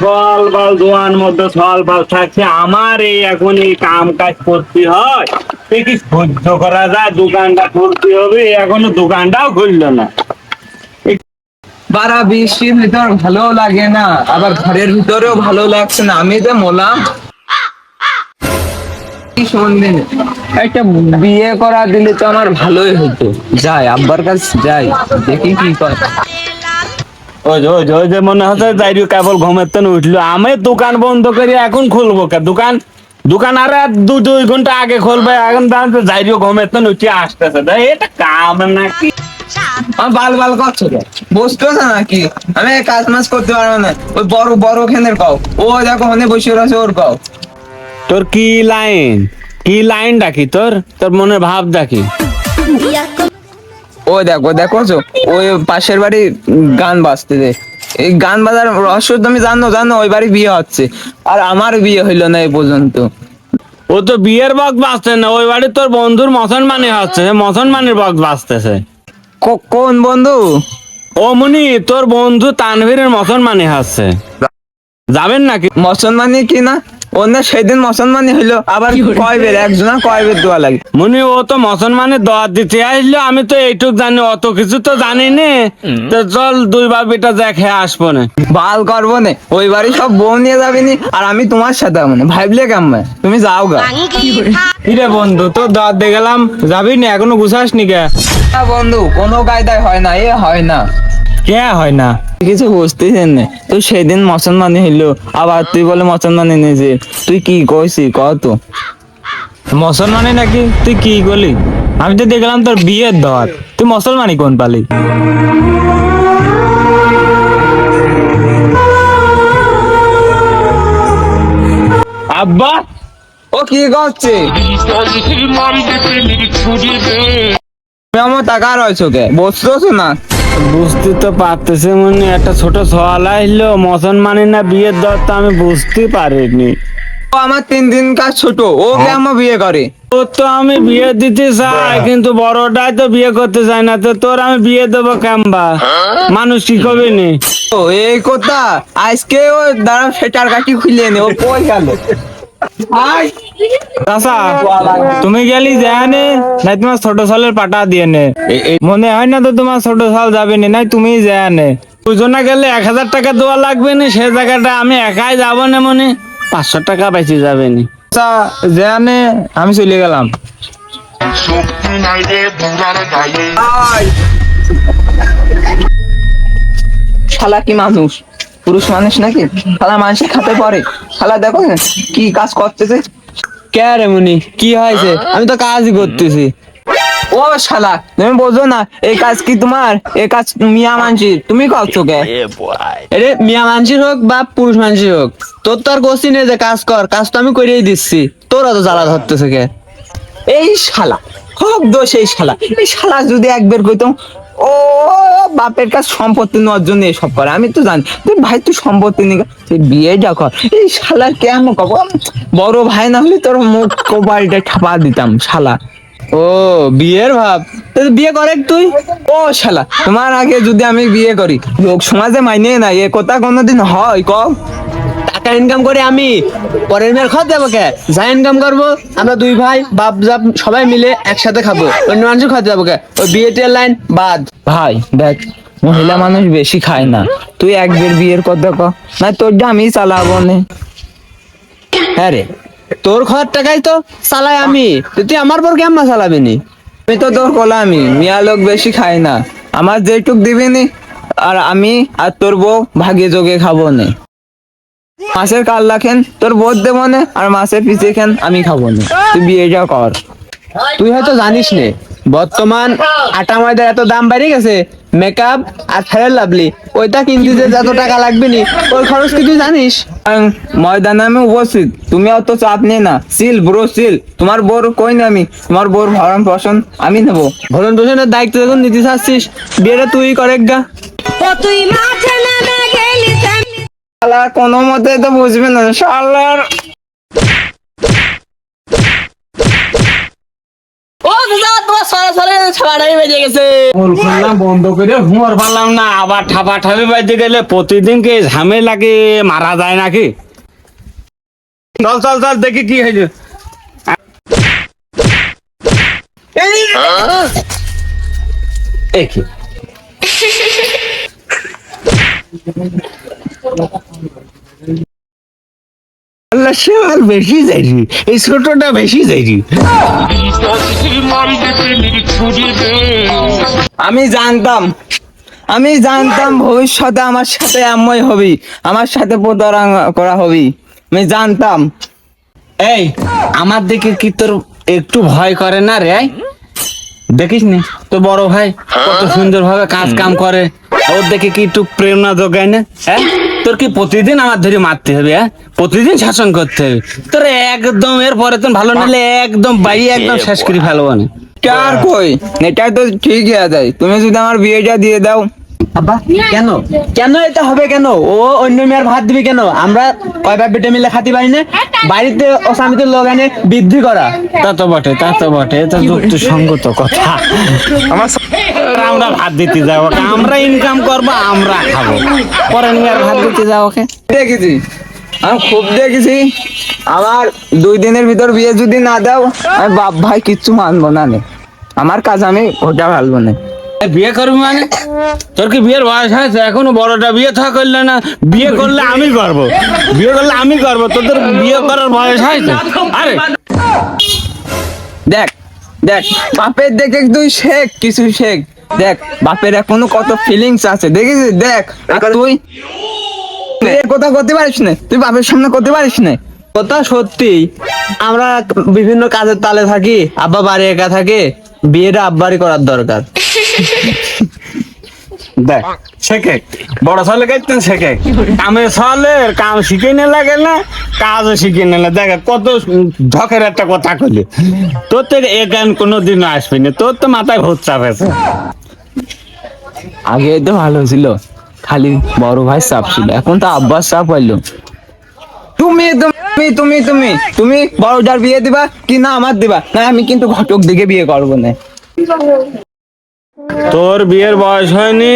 সল বাল মধ্যে সল বাল থাকছে আমার এই এখন এই কাম কাজ করতে হয়। সে কি সহ্য করা যায়? দোকানটা খুলতে হবে এখনও দোকানটাও খুললো না। বারা ভিতর ভালো লাগে না, আবার ঘরের ভিতরেও ভালো লাগছে না। আমি যে মোলাম। একটা বিয়ে করা দিলে তো আমার ভালোই হতো। যাই, আব্বার কাছে যাই, দেখি কি করে ওই যে মনে হচ্ছে যাইরু কেবল ঘুমের তো উঠল। আমি দোকান বন্ধ করে এখন খুলবো কে? দোকান দোকান আর আর দু দুই ঘণ্টা আগে খুলবে এখন দাঁড়াতে যাইরু ঘুমের তো উঠে আসতেছে। এটা কাম নাকি? আমার বাল বাল করছ কে? বসতে না নাকি? আমি কাজ মাজ করতে পারব না। ওই বড় বড় খেনের কও ও দেখো ওখানে বসে রয়েছে ওর কও তোর কি লাইন? কি লাইন ডাকি তোর? তোর মনে ভাব ডাকি। ও দেখো দেখো তো ওই পাশের বাড়ি গান বাজতেছে এই গান বাজার রহস্য তুমি জানো জানো ওই বাড়ি বিয়ে হচ্ছে। আর আমার বিয়ে হইল না এই পর্যন্ত। ও তো বিয়ের বক্স বাজছে না ওই বাড়ি তোর বন্ধুর মুসলমানি হচ্ছে মুসলমানের বক্স বাজতেছে। কোন বন্ধু? ও মুনি তোর বন্ধু তানভীরের মুসলমানি হচ্ছে। যাবেন নাকি? মুসলমানি কি না? অন্য সেদিন মুসলমানি হইল আবার কয় বের একজনা কয় বের দোয়া লাগে। মুনি ও তো মুসলমানের দোয়া দিতে আসলো আমি তো এইটুক জানি অত কিছু তো জানি নে তো চল দুই বার বাবিটা দেখে আসব না। বাল করব নে ওই বাড়ি সব বউ নিয়ে যাবি নি আর আমি তোমার সাথে মানে ভাবলে কেমন? তুমি যাও গা। কিরে বন্ধু তো দাঁত দিয়ে গেলাম যাবি না? এখনও গুছাস নি কে বন্ধু কোনো কায়দায় হয় না এ হয় না। কে হয় না? কিছু বুঝতেছেন না। তুই সেদিন মুসলমানি হইল। আবার তুই বলে মুসলমানি নিজে তুই কি কইছি ক তো। মুসলমানি নাকি? তুই কি করলি? আমি তো দেখলাম তোর বিয়ের দর তুই মুসলমানি কোন পালি? আব্বা! ও কি করছে? আমার টাকা রয়েছে কে বসতেছো না? বুঝতে তো পারতেছে মনে একটা ছোট সওয়াল না বিয়ের দর তো আমি বুঝতে পারিনি। ও আমার তিন দিন কাজ ছোট ও কে আমার বিয়ে করে? ও তো আমি বিয়ে দিতে চাই কিন্তু বড়টাই তো বিয়ে করতে চাই না তো তোর আমি বিয়ে দেবো কেমবা? মানুষ কি কবি নি? ও এই কথা আজকে ও দাঁড়া সেটার কাটি খুলে নে ও কই গেল? চাচা তুমি গেলি জানে নাই তোমার ছোট সালের পাটা দিয়ে নে মনে হয় না তো তোমার ছোট সাল যাবে না নাই তুমি জানে দুজনে গেলে এক হাজার টাকা দেওয়া লাগবে না সে জায়গাটা আমি একাই যাব না মনে। পাঁচশো টাকা বেঁচে যাবে না জানে আমি চলে গেলাম। শালা কি মানুষ। পুরুষ মানুষ নাকি? শালা মানুষের খাতে পড়ে শালা দেখো কি কাজ করতেছে। কে রে মুনি কি হয়েছে? আমি তো কাজই করতেছি। ও শালা তুমি বোঝো না এই কাজ কি তোমার? এই কাজ মিয়া মানছি তুমি করছ কে? আরে মিয়া হোক বা পুরুষ মানুষের হোক তোর তো আর গোষ্ঠী নেই যে কাজ কর কাজ তো আমি করিয়ে দিচ্ছি। তোর অত জ্বালা ধরতেছে কে? এই শালা হক দোষ এই শালা। এই শালা যদি একবার কইতাম ও, বাপের কাছ সম্পত্তি নেওয়ার জন্য এসব করে, আমি তো জানি। তুই ভাই, তুই সম্পত্তি নিয়ে তুই বিয়েটা কর। এই শালা কেমন কব? বড় ভাই না হলে তোর মুখ কপালটা ঠাপা দিতাম, শালা। ও, বিয়ের ভাব। বিয়ে করে তুই? ও, শালা, তোমার আগে যদি আমি বিয়ে করি, লোক সমাজে মাইনে না এ কথা কোনোদিন হয় ক ইনকাম করে আমি পরের মেয়ের খত দেবো কে? যা ইনকাম করব আমরা দুই ভাই বাপ জাপ সবাই মিলে একসাথে খাব। অন্য মানুষের খত দেবো কে? ওই বিয়েটের লাইন বাদ। ভাই দেখ মহিলা মানুষ বেশি খায় না। তুই একবার বিয়ের কথা ক না তোরটা আমি চালাবো না। হ্যাঁ রে তোর খত টাকাই তো চালাই আমি। তুই আমার পর কেমন চালাবি নি? আমি তো তোর কলামি মিয়া লোক বেশি খায় না। আমার যেটুক দিবি নি আর আমি আর তোর বউ ভাগে যোগে খাব নে। মাছের কাল রাখেন তোর বোধ দেবো নে আর মাছের পিছে খেন আমি খাব না। তুই বিয়েটা কর। তুই হয়তো জানিস নে বর্তমান আটা ময়দার এত দাম বেড়ে গেছে মেকআপ আর ফেয়ার লাভলি ওইটা কিনতে যে যত টাকা লাগবে নি ওই খরচ কি তুই জানিস? আং, ময়দানে আমি উপস্থিত তুমি অত চাপ নিয়ে না। সিল ব্রো সিল তোমার বোর কই না আমি? তোমার বোর ভরণ পোষণ আমি নেব। ভরণ পোষণের দায়িত্ব যখন নিতে চাচ্ছিস বিয়েটা তুই করে গা। তুই মাঠে নেমে গেলি শালা কোনো মতে তো বুঝবে না। শালার ও দাদা তোমার বেজে গেছে। বন্ধ করে পারলাম না আবার ঠাপা ঠাপি বাজতে গেলে প্রতিদিন কে মারা যায় নাকি? চল চল চল দেখি কি হয়েছে। আমি জানতাম আমি জানতাম ভবিষ্যতে আমার সাথে এমনই হবি, আমার সাথে প্রতারণা করা হবি। আমি জানতাম। এই, আমার দিকে কি তোর একটু ভয় করে না রে? দেখিস নি তো বড় ভাই কত সুন্দর ভাবে কাজ কাম করে। ওর দেখে কি একটু প্রেরণা যোগায় না? হ্যাঁ? তোর কি প্রতিদিন আমার ধরে মারতে হবে হ্যাঁ? প্রতিদিন শাসন করতে হবে। তোর একদম এর পরে তো ভালো নিলে একদম বাড়ি একদম শেষ করে ফেলব না। কার কই? এটা তো ঠিক আছে। তুমি যদি আমার বিয়েটা দিয়ে দাও। আব্বা কেন? কেন এটা হবে কেন? ও অন্য মেয়ের ভাত দিবি কেন? আমরা কয় ভাই বেটে মিলে খাতে পারি না? বাড়িতে ও স্বামীতে লোক এনে বৃদ্ধি করা। তা তো বটে তা তো বটে এটা যুক্তি সঙ্গত কথা। আমার আমরা ভাত দিতে যাব আমরা ইনকাম করব আমরা খাব। পরে নিয়ে আর ভাত দিতে যাব ওকে? দেখেছি। আমি খুব দেখেছি। আমার দুই দিনের ভিতর বিয়ে যদি না দাও আমি বাপ ভাই কিচ্ছু মানবো না নে। আমার কাজ আমি ওটা ভালবো না। বিয়ে করবি মানে? তোর কি বিয়ের বয়স হয়েছে? এখনও বড়টা বিয়ে থা করলে না? বিয়ে করলে আমি করব। বিয়ে করলে আমি করব। তোদের বিয়ে করার বয়স হয়েছে? আরে! দেখ দেখ বাপের দেখে তুই শেখ কিছু শেখ। দেখ বাপের এখনও কত ফিলিংস আছে দেখেছিস? দেখ আর তুই কথা করতে পারিস না তুই বাপের সামনে করতে পারিস না। কথা সত্যি আমরা বিভিন্ন কাজের তালে থাকি আব্বা বাড়ি একা থাকে বিয়েটা আব্বারই করার দরকার। দেখ শেখে বড় ছেলে গাইতেন শেখে। কামে কাম শিখে নে লাগে না কাজও শিখে নিলে দেখ কত ঢকের একটা কথা কইলি। তোর থেকে এ গান কোনোদিনও আসবি না তোর তো মাথায় ভূত চাপেছে। আগে তো ভালো ছিল। খালি বড় ভাই চাপ ছিল। এখন তো আব্বাস চাপ হইল তুমি তুমি তুমি তুমি তুমি বড়টার বিয়ে দিবা কি না আমার দিবা? না, আমি কিন্তু ঘটক দিকে বিয়ে করব না। তোর বিয়ের বয়স হয়নি।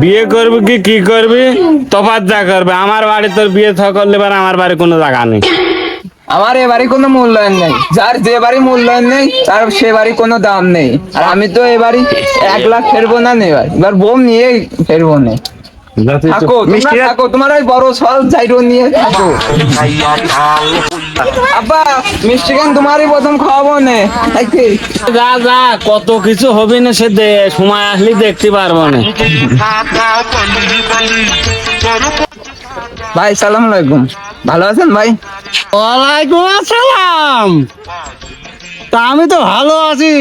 বিয়ে করবি কি কি করবি? তফাত যা করবে। আমার বাড়ি তোর বিয়ে থা করলে এবার আমার বাড়ি কোনো জায়গা নেই। আমার এ বাড়ি কোনো মূল্যায়ন নেই। যার যে বাড়ি মূল্যায়ন নেই তার সে বাড়ি কোনো দাম নেই। আর আমি তো এ বাড়ি এক লাখ ফেরবো না নে এবার এবার বোম নিয়ে ফেরবো না। থাকো তোমার ওই বড় সল চাইরো নিয়ে থাকো। আব্বা মিষ্টি কেন তোমারই প্রথম খাওয়াবো নে? যা যা কত কিছু হবে না সে সময় আসলে দেখতে পারব না। ভাই সালাম আলাইকুম। ভালো আছেন ভাই? ওয়ালাইকুম আসসালাম। তা আমি তো ভালো আছি।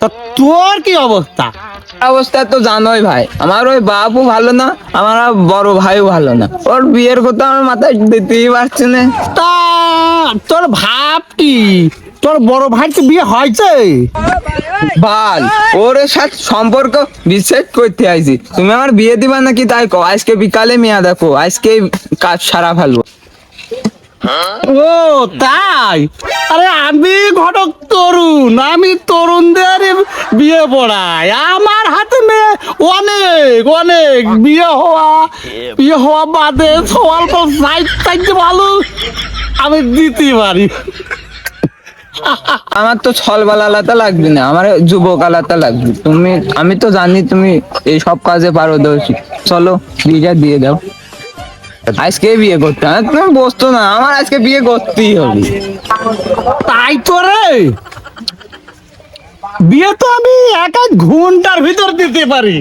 তা তোর কি অবস্থা? অবস্থা তো জানোই ভাই। আমার ওই বাপও ভালো না আমার বড় ভাইও ভালো না। ওর বিয়ের কথা আমার মাথায় দিতেই পারছে না। তা তোর ভাব কি? তোর বড় ভাই তো বিয়ে হয়েছে? ভালো ওর সাথে সম্পর্ক বিচ্ছেদ করতে আইছি। তুমি আমার বিয়ে দিবা নাকি তাই কো আজকে বিকালে মেয়া দেখো আজকে কাজ সারা ফেলব। ও, তাই? আরে আমি ঘটক তরুণ, আমি তরুণদের বিয়ে পড়াই। আমার হাতে মেয়ে অনেক অনেক। বিয়ে হওয়া বিয়ে হওয়া বাদে ভালো আমি দিতে পারি আমার তো ছলবাল আলাদা লাগবে না, আমার যুবক আলাদা লাগবে। তুমি, আমি তো জানি তুমি এই সব কাজে পারদর্শী। চলো বিয়েটা দিয়ে দাও। আজকে বিয়ে করতে হবে। তুমি বসতো না আমার আজকে বিয়ে করতেই হবে। তাই তো রে। বিয়ে তো আমি এক এক ঘণ্টার ভিতর দিতে পারি।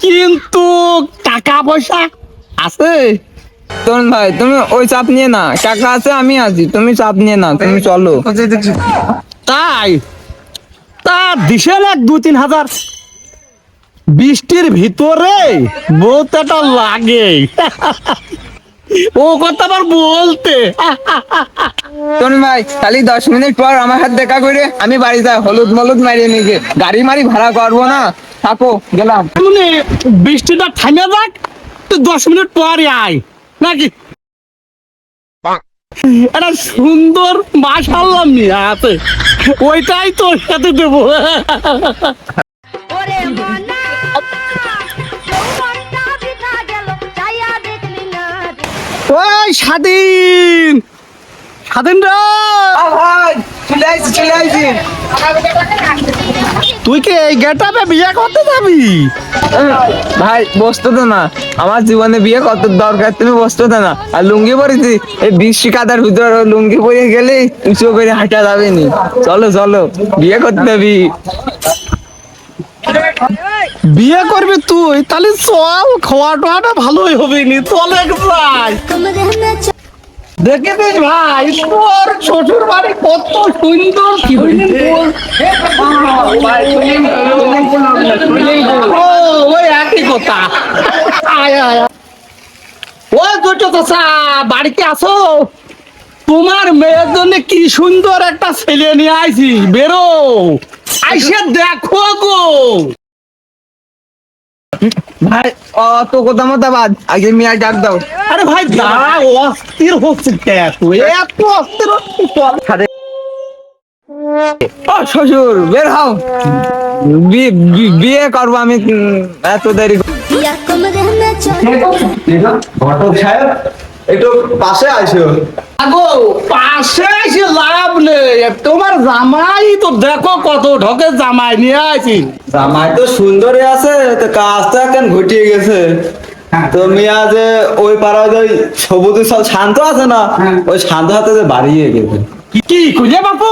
কিন্তু টাকা পয়সা আছে? তরুণ ভাই তুমি ওই চাপ নিয়ে না টাকা আছে আমি আছি। তুমি চাপ নিয়ে না তুমি চলো। তাই। তা দিশের এক দু তিন হাজার। বৃষ্টির ভিতরে বহুত একটা লাগে। ও কথা আবার বলতে। তরুণ ভাই খালি দশ মিনিট পর আমার হাত দেখা করে আমি বাড়ি যাই হলুদ মলুদ মারিয়ে নিয়ে গাড়ি মারি ভাড়া করব না। থাকো গেলাম। মানে বৃষ্টিটা থামে যাক তো দশ মিনিট পরে আয় নাকি? একটা সুন্দর মাশাল্লাহ নিয়ে আছে ওইটাই তোর সাথে দেবো। স্বাধীন। স্বাধীন তুই কি এই গেটাপে বিয়ে করতে যাবি? ভাই বসতো তো না। আমার জীবনে বিয়ে কত দরকার তুমি বসতো তো না। আর লুঙ্গি পরেছি এই বৃষ্টি কাদার ভিতর লুঙ্গি পরে গেলে উঁচু করে হাঁটা যাবে নি। চলো চলো বিয়ে করতে যাবি। বিয়ে করবি তুই তাহলে চল খাওয়া টোয়াটা ভালোই হবে নি চল এক ভাই দেখে ভাই তোর শ্বশুর বাড়ি কত সুন্দর ওই একই কথা। ও দুটো বাড়িতে আসো। তোমার মেয়ের জন্য কি সুন্দর একটা ছেলে নিয়ে আইছি বেরো। আইসে দেখো গো। ভাই অত কথা মতো বাদ। আগে মিয়া ডাক দাও। আরে ভাই দাঁড়া অস্থির হচ্ছে এত অস্থির হচ্ছে ও শ্বশুর বের হও। বিয়ে করব আমি এত দেরি ঘটক সাহেব? একটু পাশে আসো আগো পাশে এসে লাভ নেই। তোমার জামাই তো দেখো কত ঢকে জামাই নিয়ে আছি জামাই তো সুন্দরই আছে তো কাজটা কেন ঘটিয়ে গেছে? তো মিয়া যে ওই পাড়ায় ওই সবুজ সব শান্ত আছে না ওই শান্ত হাতে যে বাড়িয়ে গেছে। কি কি খুঁজে বাপু?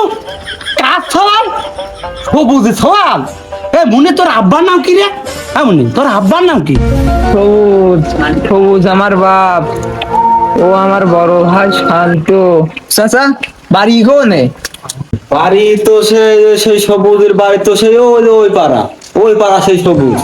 কাজ ছড়াল সবুজ ছড়াল এ মনে তোর আব্বার নাম কি রে? হ্যাঁ মনে তোর আব্বার নাম কি? সবুজ সবুজ আমার বাপ। ও আমার বড় ভাই শান্ত। চাচা বাড়ি কোনে? বাড়ি তো সেই সেই সবুজের বাড়ি তো সেই ওই ওই পাড়া ওই পাড়া সেই সবুজ।